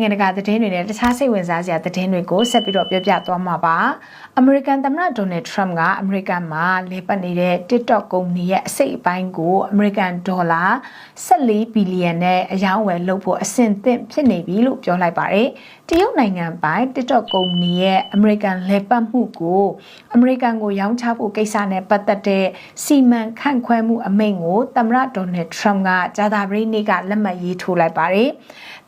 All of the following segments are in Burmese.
နိုင်ငံတကာသတင်းတွေနဲ့တခြားစိတ်ဝင်စားစရာသတင်းတွေကိုဆက်ပြီးတော့ပြောပြသွားမှာပါအမေရိကန်သမ္မတဒေါ်နယ်ထရမ့်ကအမေရိကန်မှာလေပတ်နေတဲ့ TikTok ကုမ္ပဏီရဲ့အစိတ်အပိုင်းကိုအမေရိကန်ဒေါ်လာ14ဘီလီယံနဲ့အယောင်းဝယ်လုပ်ဖို့အဆင့်သင့်ဖြစ်နေပြီလို့ပြောလိုက်ပါတယ်တရုတ်နိုင်ငံပိုင် TikTok ကုမ္ပဏီရဲ့အမေရိကန်လေပတ်မှုကိုအမေရိကန်ကိုရောင်းချဖို့ကိစ္စနဲ့ပတ်သက်တဲ့စီမံခန့်ခွဲမှုအမိန့်ကိုသမ္မတဒေါ်နယ်ထရမ့်ကကြာသပတေးနေ့ကလက်မှတ်ရေးထိုးလိုက်ပါတယ်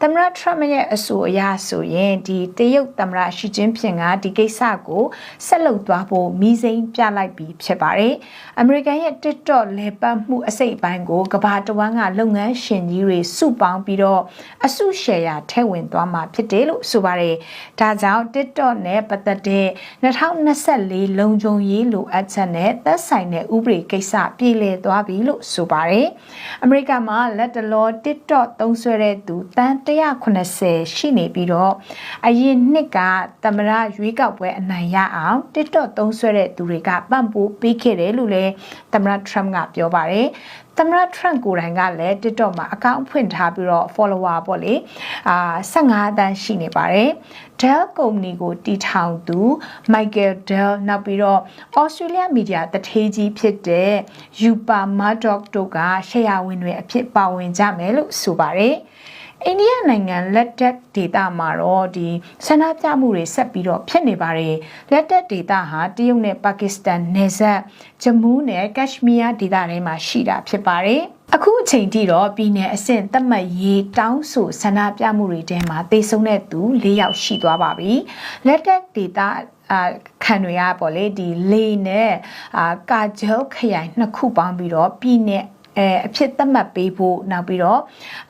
သမ္မတထရမ့်ရဲ့အဆိုအရဆိုရင်ဒီတရုတ်သမ္မတရှီကျင်းဖျင်ကဒီကိစ္စကိုဆက်လုပ်သွားဖို့မိစိန်ပြလိုက်ပြီးဖြစ်ပါတယ်။အမေရိကန်ရဲ့ TikTok လဲပတ်မှုအစိတ်အပိုင်းကိုကဘာတဝန်းကလုပ်ငန်းရှင်ကြီးတွေစုပေါင်းပြီးတော့အစုရှယ်ယာထည့်ဝင်သွားမှာဖြစ်တယ်လို့ဆိုပါတယ်။ဒါကြောင့် TikTok နဲ့ပတ်သက်တဲ့2024လုံခြုံရေးလိုအပ်ချက်နဲ့သက်ဆိုင်တဲ့ဥပဒေကိစ္စပြည်လည်သွားပြီလို့ဆိုပါတယ်။အမေရိကန်မှာလက်တလော TikTok သုံးစွဲတဲ့သူတန်း180ရှိနေပြီးတော့အရင်နှစ်ကသမရရွေးကောက်ပွဲအနိုင်ရအောင် TikTok သုံးစွဲတဲ့သူတွေကပံ့ပိုးပေးခဲ့တယ်လို့လည်းသမရ Trump ကပြောပါတယ်သမ္မတ Trump ကိုယ်တိုင်ကလည်း TikTok မှာအကောင့်ဖွင့်ထားပြီးတော့ follower ပေါ့လေအာ15တန်းရှိနေပါတယ် Dell ကုမ္ပဏီကိုတည်ထောင်သူ Michael Dell နောက်ပြီးတော့ Australia Media တထေးကြီးဖြစ်တဲ့ Yupa Murdoch တို့ကရှယ်ယာဝင်တွေအဖြစ်ပါဝင်ကြမယ်လို့ဆိုပါတယ် အိန္ဒိယနိုင်ငံလက်တက်ဒေတာမှာတော့ဒီဆန္ဒပြမှုတွေဆက်ပြီးတော့ဖြစ်နေပါတယ်လက်တက်ဒေတာဟာတရုတ်နဲ့ပါကစ္စတန်နယ်စပ်ဂျမူးနဲ့ကက်ရှ်မီးယားဒေသတွေမှာရှိတာဖြစ်ပါတယ်အခုအချိန်ထိတော့ပြည်내အဆင့်သတ်မှတ်ရေးတောင်းဆိုဆန္ဒပြမှုတွေထဲမှာတေဆုံးတဲ့သူ၄ယောက်ရှိသွားပါပြီလက်တက်ဒေတာအာခံတွေကပေါ့လေဒီလေနဲ့အာကာဂျယ်ခရိုင်နှစ်ခုပေါင်းပြီးတော့ပြည်내 အဲအဖြစ်သတ်မှတ်ပေးဖို့နောက်ပြီးတော့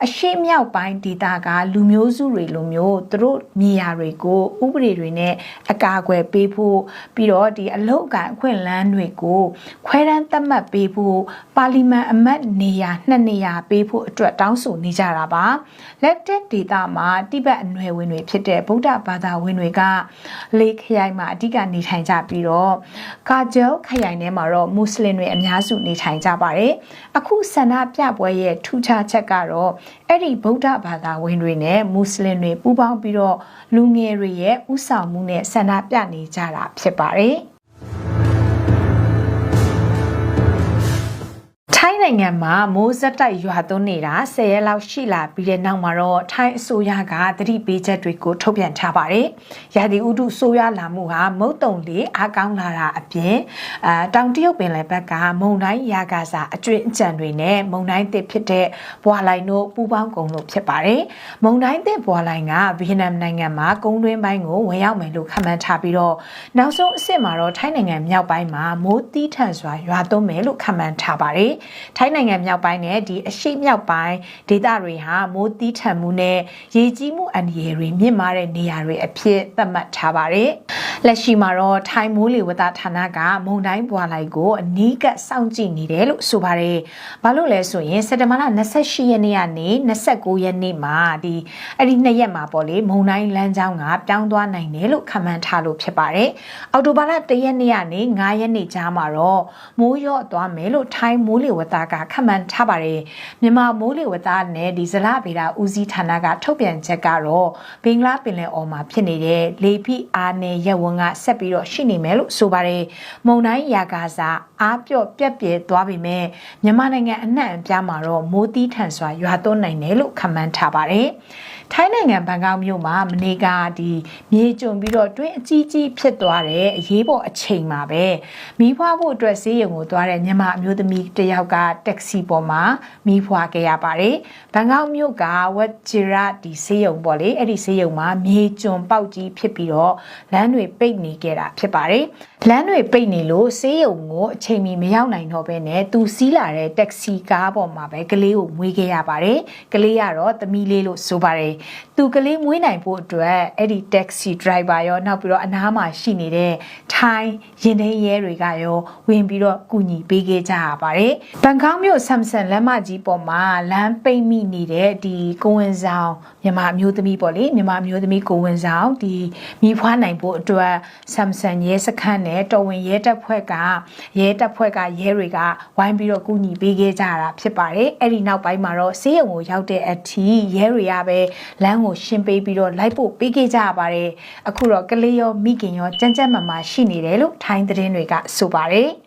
အရှိမြောက်ပိုင်းဒေသကလူမျိုးစုတွေလိုမျိုးသူတို့မြေယာတွေကိုဥပဒေတွေနဲ့အကာအကွယ်ပေးဖို့ပြီးတော့ဒီအလုတ်ကအခွင့်အလမ်းတွေကိုခွဲတမ်းသတ်မှတ်ပေးဖို့ပါလီမန်အမတ်နေရာနှစ်နေရာပေးဖို့အတွက်တောင်းဆိုနေကြတာပါလက်တက်ဒေသမှာတိဘက်အနွယ်ဝင်တွေဖြစ်တဲ့ဗုဒ္ဓဘာသာဝင်တွေကလေခရိုင်မှာအဓိကနေထိုင်ကြပြီးတော့ကာဂျယ်ခရိုင်ထဲမှာတော့မွတ်စလင်တွေအများစုနေထိုင်ကြပါတယ်အခုဆန္ဒပြပွဲရဲ့ထူးခြားချက်ကတော့အဲ့ဒီဗုဒ္ဓဘာသာဝင်တွေနဲ့မွတ်စလင်တွေပူးပေါင်းပြီးတော့လူငယ်တွေရဲ့ဥဆောင်မှုနဲ့ဆန္ဒပြနေကြတာဖြစ်ပါတယ်။ နိုင်ငံမှာမိုးဆက်တိုက်ရွာသွန်းနေတာ10ရက်လောက်ရှိလာပြီးတဲ့နောက်မှာတော့ထိုင်းအစိုးရကသတိပေးချက်တွေကိုထုတ်ပြန်ထားပါတယ်။ရာသီဥတုဆိုးရွားလာမှုဟာမုတ်တုံလေးအားကောင်းလာတာအပြင်အာတောင်တရုတ်ပင်လယ်ဘက်ကမုန်တိုင်းရာဂါစာအကျွင့်အကြံတွေနဲ့မုန်တိုင်းသစ်ဖြစ်တဲ့ဘွာလိုင်တို့ပူပေါင်းကုန်လို့ဖြစ်ပါတယ်။မုန်တိုင်းသစ်ဘွာလိုင်ကဗီယက်နမ်နိုင်ငံမှာကုန်းတွင်းပိုင်းကိုဝင်ရောက်မယ်လို့ခန့်မှန်းထားပြီးတော့နောက်ဆုံးအဆင့်မှာတော့ထိုင်းနိုင်ငံမြောက်ပိုင်းမှာမိုးတီးထန်စွာရွာသွန်းမယ်လို့ခန့်မှန်းထားပါတယ်။ထိုင်းနိုင်ငံမြောက်ပိုင်းနဲ့ဒီအရှိမြောက်ပိုင်းဒေသတွေဟာမိုးတီးထန်မှုနဲ့ရေကြီးမှုအန္တရာယ်တွေမြင့်မားတဲ့နေရာတွေအဖြစ်သတ်မှတ်ထားပါတယ်။ လက်ရှိမှာတော့ထိုင်းမိုးလေဝသဌာနကမုန်တိုင်းပွာလိုက်ကိုအနီးကပ်စောင့်ကြည့်နေတယ်လို့ဆိုပါတယ်။ဘာလို့လဲဆိုရင်စက်တဘာလ28ရက်နေ့ကနေ29ရက်နေ့မှာဒီအဲ့ဒီနှစ်ရက်မှာပေါ့လေမုန်တိုင်းလမ်းကြောင်းကပြောင်းသွားနိုင်တယ်လို့ခန့်မှန်းထားလို့ဖြစ်ပါတယ်။အော်တိုဘာလ1ရက်နေ့ကနေ9ရက်နေ့ကြားမှာတော့မိုးရော့သွားမယ်လို့ထိုင်းမိုးလေဝသကခန့်မှန်းထားပါတယ်မြန်မာမိုးလေဝသနဲ့ဒီဇလဗေဒဦးစီးဌာနကထုတ်ပြန်ချက်ကတော့ဘင်္ဂလားပင်လယ်အော်မှာဖြစ်နေတဲ့လေဖိအားနဲ့ရက်ဝန်းကဆက်ပြီးတော့ရှိနေမယ်လို့ဆိုပါတယ်မုန်တိုင်းရာဂါစာအားပြော့ပြက်ပြဲသွားပြီမဲ့မြန်မာနိုင်ငံအနှံ့အပြားမှာတော့မိုးတီးထန်စွာရွာသွန်းနိုင်တယ်လို့ခန့်မှန်းထားပါတယ်ထိုင်းနိုင်ငံဘန်ကောက်မြို့မှာမနေ့ကဒီမြေကျုံပြီးတော့တွင်းအကြီးကြီးဖြစ်သွားတဲ့အရေးပေါ်အချိန်မှာပဲမိဖွားဖို့အတွက်ဆေးရုံကိုသွားတဲ့မြန်မာအမျိုးသမီးတစ်ယောက်ကတက်ဆီပေါ်မှာမိဖွားခဲ့ရပါတယ်။ဘန်ကောက်မြို့ကဝက်ဂျီရာဒီဆေးရုံပေါ့လေအဲ့ဒီဆေးရုံမှာမြေကျုံပေါက်ကြီးဖြစ်ပြီးတော့လမ်းတွေပိတ်နေခဲ့တာဖြစ်ပါတယ်။လမ်းတွေပိတ်နေလို့ဆေးရုံကိုအချိန်မီမရောက်နိုင်တော့ဘဲနဲ့သူစီးလာတဲ့တက်ဆီကားပေါ်မှာပဲကလေးကိုမွေးခဲ့ရပါတယ်။ကလေးကတော့သမီးလေးလို့ဆိုပါတယ်။သူကလေးမွေးနိုင်ဖို့အတွက်အဲ့ဒီ taxi driver ရောနောက်ပြီးတော့အနားမှာရှိနေတဲ့ထိုင်းရင်ထဲရဲတွေကရောဝင်ပြီးတော့ကူညီပေးခဲ့ကြရပါတယ်။ဘန်ကောက်မြို့ဆမ်ဆန်လမ်းမကြီးပေါ်မှာလမ်းပိတ်မိနေတဲ့ဒီကိုဝင်ဆောင်မြန်မာအမျိုးသမီးပေါ့လေမြန်မာအမျိုးသမီးကိုဝင်ဆောင်ဒီမိဖွားနိုင်ဖို့အတွက်ဆမ်ဆန်ရဲစခန်းနဲ့တော်ဝင်ရဲတပ်ဖွဲ့ကရဲတပ်ဖွဲ့ကရဲတွေကဝိုင်းပြီးတော့ကူညီပေးခဲ့ကြတာဖြစ်ပါတယ်။အဲ့ဒီနောက်ပိုင်းမှာတော့ဆေးရုံကိုရောက်တဲ့အထိရဲတွေကပဲလမ်းကိုရှင်းပေးပြီးတော့လိုက်ဖို့ပေးခဲ့ကြရပါတယ်အခုတော့ကလေးရောမိခင်ရောကြမ်းကြမ်းမာမာရှိနေတယ်လို့ထိုင်းသတင်းတွေကဆိုပါတယ်